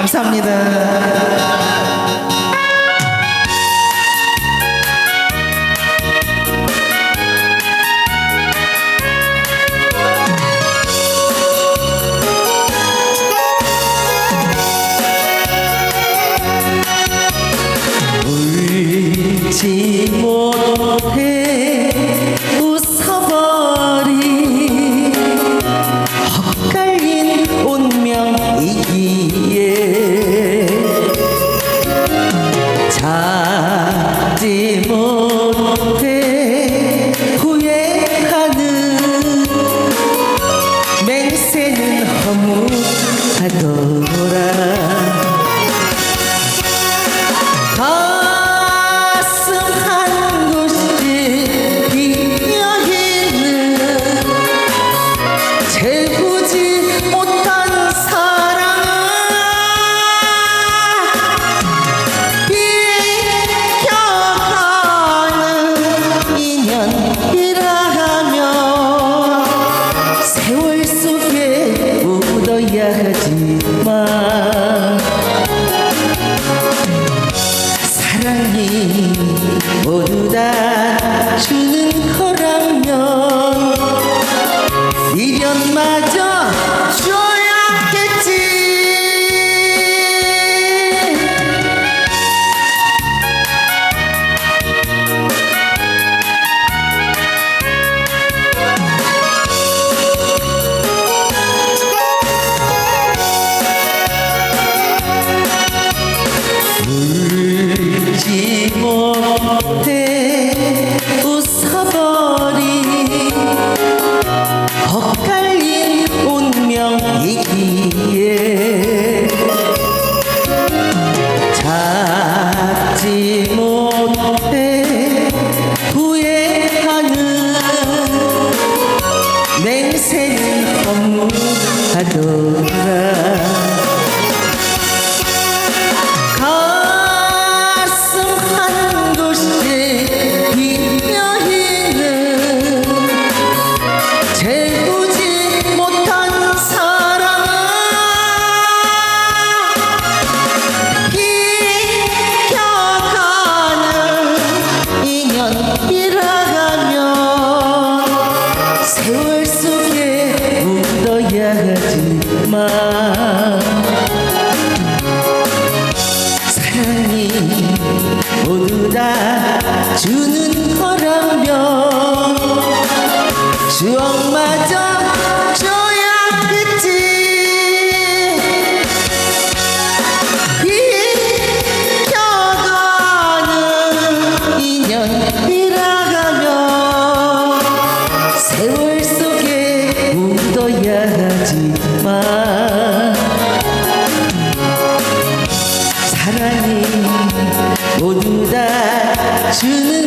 감사합니다. 지 못해 kamu adora Shadow. 하지 마 사랑이 모두 다 주는 거라면 추억마저 只能